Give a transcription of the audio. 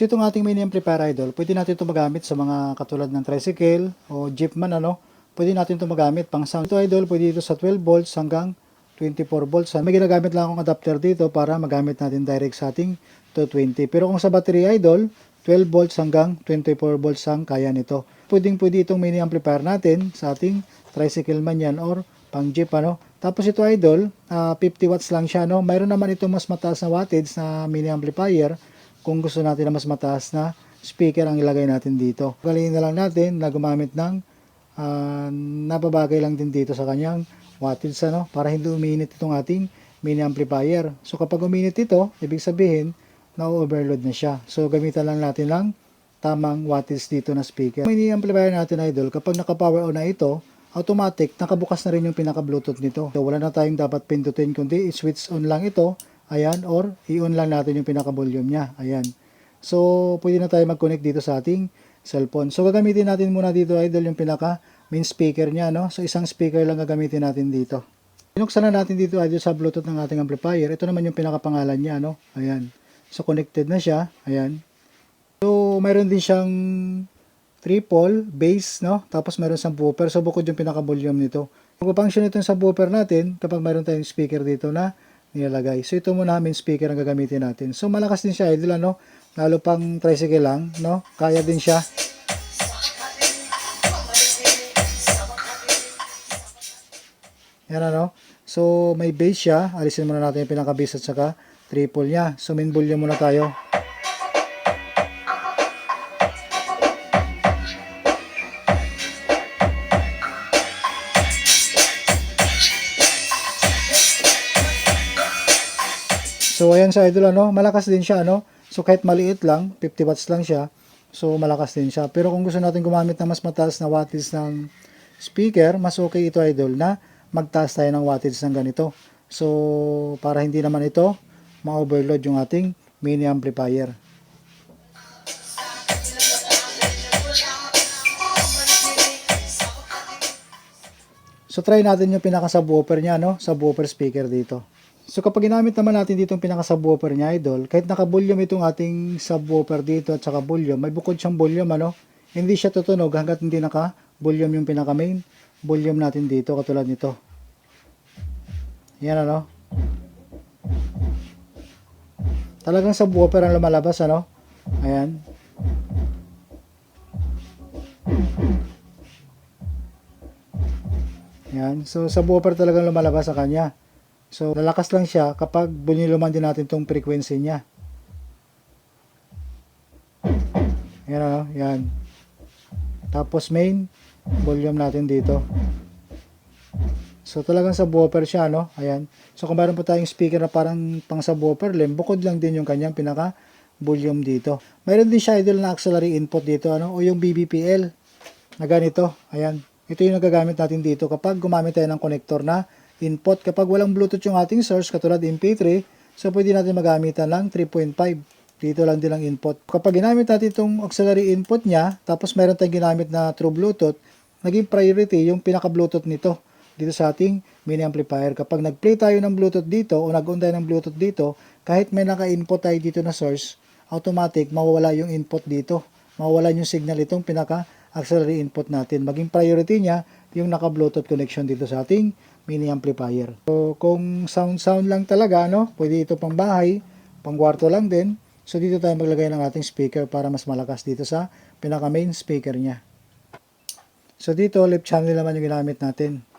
So itong ating mini amplifier idol, pwede natin ito magamit sa mga katulad ng tricycle o jeep man ano. Pwede natin ito magamit pang sound. Ito idol, pwede ito sa 12 volts hanggang 24 volts. May ginagamit lang akong adapter dito para magamit natin direct sa ating 220. Pero kung sa battery idol, 12 volts hanggang 24 volts ang kaya nito. Pwedeng pwede itong mini amplifier natin sa ating tricycle man yan or pang jeep ano. Tapos ito idol, ah, 50 watts lang siya no. Mayroon naman itong mas mataas na wattage na mini amplifier kung gusto natin na mas mataas na speaker ang ilagay natin dito. Galingin na lang natin na gumamit ng ah, napabagay lang din dito sa kanyang wattage ano para hindi uminit itong ating mini amplifier. So kapag uminit ito, ibig sabihin na-overload na siya. So gamitan lang natin lang tamang wattage dito na speaker. Mini amplifier natin idol, kapag naka-power on na ito, automatic nakabukas na rin yung pinaka-bluetooth nito. So wala na tayong dapat pindutin kundi i-switch on lang ito, ayan, or i-on lang natin yung pinaka-volume niya, ayan. So pwede na tayo mag-connect dito sa ating cellphone. So gagamitin natin muna dito idol yung pinaka main speaker niya, no? So isang speaker lang gagamitin natin dito. Pinuksan na natin dito idol sa Bluetooth ng ating amplifier. Ito naman yung pinakapangalan niya, no? Ayan. So connected na siya, ayan. So mayroon din siyang triple bass, no? Tapos mayroon siyang buffer. So bukod yung pinaka-volume nito. Mag-function ito sa buffer natin kapag mayroon tayong speaker dito na nilalagay. So ito muna namin speaker ang gagamitin natin. So malakas din siya idol, ano? Lalo pang tricycle lang, no? Kaya din siya. Yan ano. So may bass siya. Alisin muna natin yung pinaka-bass at saka triple niya. So main volume muna tayo. So ayan sa idol ano, malakas din siya ano. So kahit maliit lang, 50 watts lang siya. So malakas din siya. Pero kung gusto natin gumamit ng mas mataas na wattage ng speaker, mas okay ito idol na magtaas tayo ng wattage ng ganito. So para hindi naman ito ma-overload yung ating mini amplifier. So try natin yung pinaka subwoofer niya no, subwoofer speaker dito. So kapag ginamit naman natin dito yung pinaka subwoofer niya idol, kahit naka-volume itong ating subwoofer dito at saka volume, may bukod siyang volume ano, hindi siya tutunog hanggat hindi naka-volume yung pinaka main volume natin dito katulad nito. Yan ano. Talagang subwoofer ang lumalabas ano. Ayan. Yan. So, subwoofer talagang lumalabas sa kanya. So, lalakas lang siya kapag buniluman din natin tong frequency niya. Yan ano, yan. Tapos main, volume natin dito. So, talagang subwoofer siya, no? Ayan. So, kung meron po tayong speaker na parang pang subwoofer lim, bukod lang din yung kanyang pinaka volume dito. Mayroon din siya idol na auxiliary input dito, ano? O yung BBPL na ganito. Ayan. Ito yung nagagamit natin dito kapag gumamit tayo ng connector na input. Kapag walang Bluetooth yung ating source, katulad MP3, so pwede natin magamitan lang 3.5. Dito lang din ang input. Kapag ginamit natin itong auxiliary input niya, tapos meron tayong ginamit na true Bluetooth, naging priority yung pinaka-Bluetooth nito dito sa ating mini amplifier. Kapag nag-play tayo ng Bluetooth dito o nag-on tayo ng Bluetooth dito, kahit may naka-input tayo dito na source, automatic mawawala yung input dito. Mawawala yung signal itong pinaka auxiliary input natin. Maging priority niya yung naka-Bluetooth connection dito sa ating mini amplifier. So, kung sound-sound lang talaga, no, pwede ito pang bahay, pang kwarto lang din. So, dito tayo maglagay ng ating speaker para mas malakas dito sa pinaka-main speaker niya. So, dito, left channel naman yung ginamit natin.